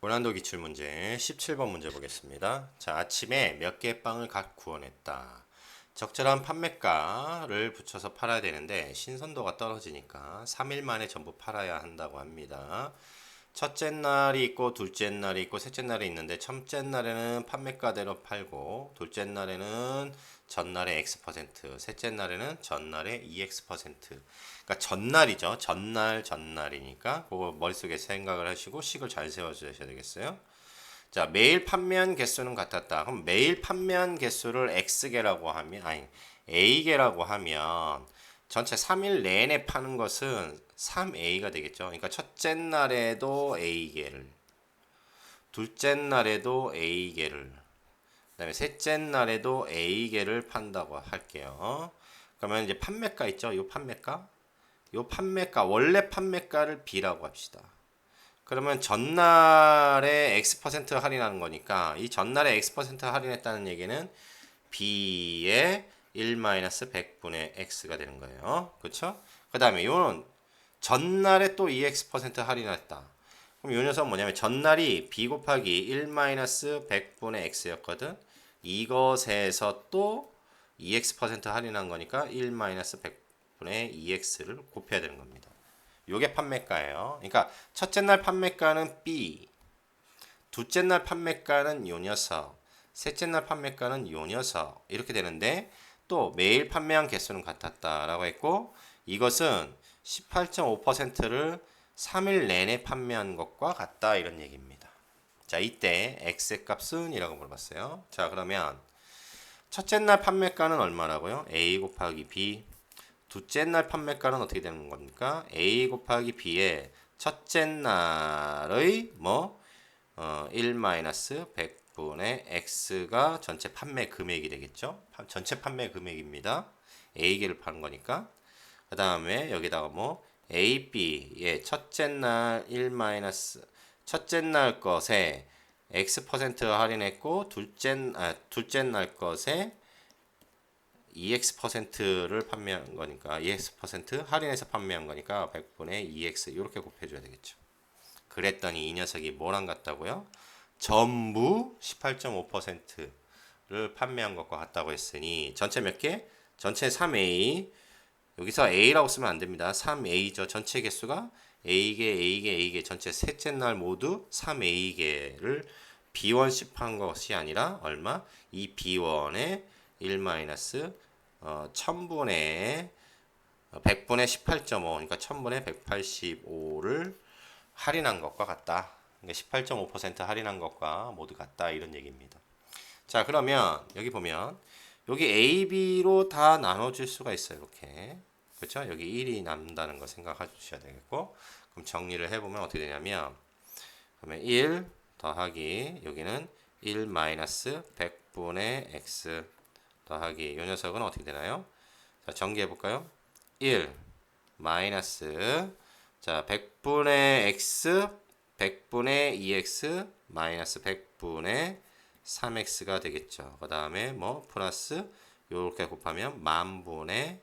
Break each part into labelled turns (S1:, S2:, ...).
S1: 고난도 기출 문제 17번 문제 보겠습니다. 자, 아침에 몇 개의 빵을 각 구워냈다. 적절한 판매가를 붙여서 팔아야 되는데 신선도가 떨어지니까 3일 만에 전부 팔아야 한다고 합니다. 첫째 날이 있고 둘째 날이 있고 셋째 날이 있는데 첫째 날에는 판매가대로 팔고 둘째 날에는 전날의 X%, 셋째 날에는 전날의 EX%. 그러니까 전날이죠. 전날 전날이니까 그거 머릿속에 생각을 하시고 식을 잘 세워 주셔야 되겠어요. 자, 매일 판매한 개수는 같았다. 그럼 매일 판매한 개수를 X개라고 하면 아니 A개라고 하면 전체 3일 내내 파는 것은 3A가 되겠죠. 그러니까 첫째 날에도 A개를 둘째 날에도 A개를 그 다음에 셋째 날에도 A개를 판다고 할게요. 그러면 이제 판매가 있죠. 요 판매가 요 판매가 원래 판매가를 B라고 합시다. 그러면 전날에 X% 할인하는 거니까 이 전날에 X% 할인했다는 얘기는 B의 1-100분의 X가 되는 거예요. 그렇죠? 그 다음에 요는 전날에 또 2X% 할인했다. 그럼 요 녀석은 뭐냐면 전날이 B 곱하기 1-100분의 X였거든. 이것에서 또 2X% 할인한 거니까 1-100분의 2X를 곱해야 되는 겁니다. 요게 판매가예요. 그러니까 첫째 날 판매가는 B, 둘째 날 판매가는 요 녀석, 셋째 날 판매가는 요 녀석 이렇게 되는데 또 매일 판매한 개수는 같았다라고 했고 이것은 18.5%를 3일 내내 판매한 것과 같다 이런 얘기입니다. 자 이때 X의 값은 이라고 물어봤어요. 자 그러면 첫째 날 판매가는 얼마라고요? A 곱하기 B 둘째 날 판매가는 어떻게 되는 겁니까? A 곱하기 B의 첫째 날의 뭐 어, 1-100 분의 X가 전체 판매 금액이 되겠죠? 전체 판매 금액입니다. A개를 파는 거니까. 그 다음에 여기다가 뭐 A, B의 첫째 날1 첫째 날 것에 X% 할인했고 둘째 아, 둘째 날 것에 EX%를 판매한 거니까 EX% 할인해서 판매한 거니까 100분의 EX 이렇게 곱해줘야 되겠죠. 그랬더니 이 녀석이 뭐랑 같다고요? 전부 18.5%를 판매한 것과 같다고 했으니 전체 몇 개? 전체 3A 여기서 A라고 쓰면 안 됩니다. 3A죠. 전체 개수가 A개, A개, A개 전체 셋째 날 모두 3A개를 B1씩 한 것이 아니라 얼마? 이 B1의 1 마이너스 어, 1000분의 100분의 18.5 그러니까 1000분의 185를 할인한 것과 같다. 그러니까 18.5% 할인한 것과 모두 같다 이런 얘기입니다. 자 그러면 여기 보면 여기 A, B로 다 나눠질 수가 있어요. 이렇게 그렇죠? 여기 1이 남는다는 거 생각해 주셔야 되겠고 그럼 정리를 해보면 어떻게 되냐면 그러면 1 더하기 여기는 1 마이너스 100분의 x 더하기 이 녀석은 어떻게 되나요? 자, 전개해 볼까요? 1 마이너스 자 100분의 x 100분의 2x 마이너스 100분의 3x가 되겠죠. 그 다음에 뭐 플러스 이렇게 곱하면 만분의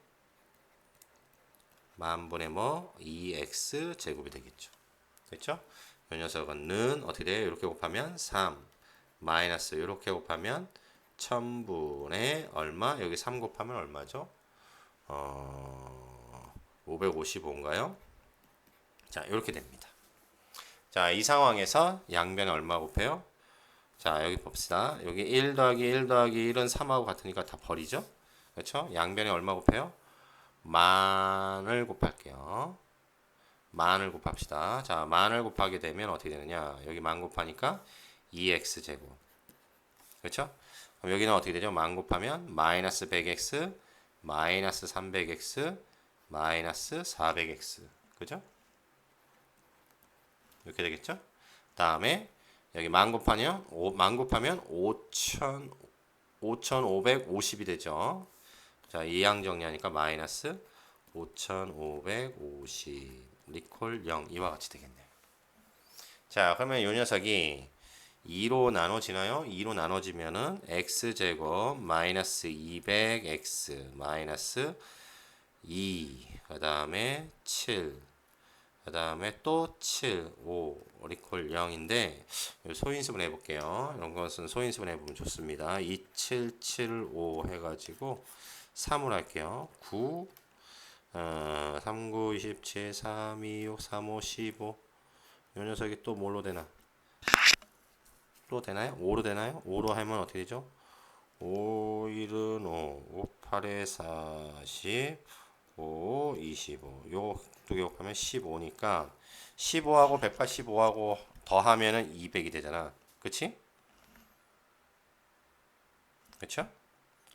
S1: 만분의 뭐 2x 제곱이 되겠죠. 그렇죠? 이 녀석은 는 어떻게 돼요? 이렇게 곱하면 3 마이너스 이렇게 곱하면 1000분의 얼마? 여기 3 곱하면 얼마죠? 어, 555인가요? 자, 이렇게 됩니다. 자, 이 상황에서 양변에 얼마 곱해요? 자, 여기 봅시다. 여기 1 더하기 1 더하기 1은 3하고 같으니까 다 버리죠? 그렇죠? 양변에 얼마 곱해요? 만을 곱할게요. 만을 곱합시다. 자, 만을 곱하게 되면 어떻게 되느냐? 여기 만 곱하니까 2x 제곱. 그렇죠? 그럼 여기는 어떻게 되죠? 만 곱하면 마이너스 100x, 마이너스 300x, 마이너스 400x. 그죠? 이렇게 되겠죠? 다음에 여기 만 곱하면 만 곱하면 5천 5,550이 되죠. 자, 이항 정리하니까 마이너스 5,550 리콜 0 이와 같이 되겠네요. 자, 그러면 이 녀석이 2로 나눠지나요? 2로 나눠지면은 x제곱 마이너스 200x 마이너스 2 그 다음에 7 그그 다음에 또 7, 5, 리콜 0인데 소인수분 해볼게요. 이런 것은 소인수분 해보면 좋습니다. 2, 7, 7, 5 해가지고 3을 할게요. 9, 어, 3, 9, 27, 3, 2, 6, 3, 5, 15. 이 녀석이 또 뭘로 되나? 또 되나요? 5로 되나요? 5로 하면 어떻게 되죠? 5, 1은 5, 5, 8에 40, 5, 25. 요두 개 곱하면 15니까 15하고 185하고 더하면은 200이 되잖아. 그치? 그쵸?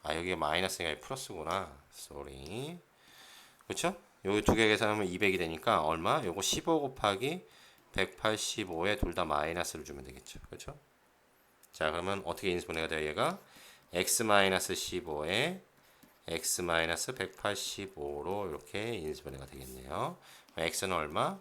S1: 아, 여기가 마이너스가 아니라 플러스구나. 쏘리. 그쵸? 여기 두 개 계산하면 200이 되니까 얼마? 요거 15 곱하기 185에 둘 다 마이너스를 주면 되겠죠. 그쵸? 자, 그러면 어떻게 인수분해가 돼요, 얘가? x-15에 x-185로 이렇게 인수분해가 되겠네요. x는 얼마?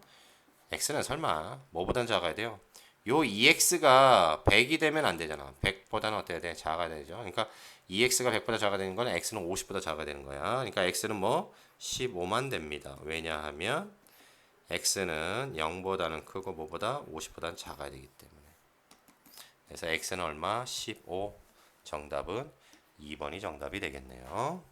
S1: x는 설마 뭐보단 작아야 돼요? 요 2x가 100이 되면 안 되잖아. 100보다는 어때야 돼? 작아야 되죠. 그러니까 2x가 100보다 작아야 되는 건 x는 50보다 작아야 되는 거야. 그러니까 x는 뭐 15만 됩니다. 왜냐하면 x는 0보다는 크고 뭐보다 50보다는 작아야 되기 때문에. 그래서 x는 얼마? 15. 정답은 2번이 정답이 되겠네요.